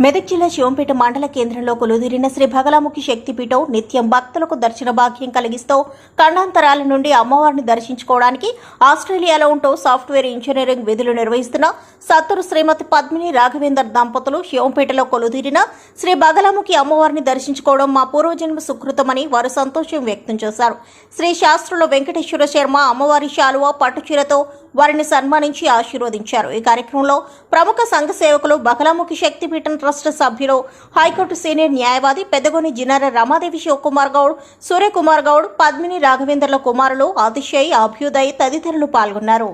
మెదక్ జిల్లా శివంపేట మండల కేంద్రంలో కొలుదిరిన శ్రీ భగలాముఖి శక్తిపీఠం నిత్యం భక్తులకు దర్శన భాగ్యం కలిగిస్తూ ఖండాంతరాల నుండి అమ్మవారిని దర్శించుకోవడానికి ఆస్ట్రేలియాలో ఉంటూ సాఫ్ట్వేర్ ఇంజనీరింగ్ విధులు నిర్వహిస్తున్న సత్తరు శ్రీమతి పద్మిని రాఘవేందర్ దంపతులు శివంపేటలో కొలుదిరిన శ్రీ బగలాముఖి అమ్మవారిని దర్శించుకోవడం మా పూర్వజన్మ సుకృతమని వారు సంతోషం వ్యక్తం చేశారు. శ్రీ శాస్త్రుల వెంకటేశ్వర శర్మ అమ్మవారి శాలువ పట్టుచీరతో వారిని సన్మానించి ఆశీర్వదించారు. ఈ కార్యక్రమంలో ప్రముఖ సంఘ సేవకులు బగలాముఖి శక్తిపీఠం ట్రస్ట్ సభ్యులు హైకోర్టు సీనియర్ న్యాయవాది పెద్దగోని జినార రమాదేవి శివకుమార్ గౌడ్ సూర్యకుమార్ గౌడ్ పద్మిని రాఘవేంద్రల కుమారులు అతిశయ్ అభ్యుదయ్ తదితరులు పాల్గొన్నారు.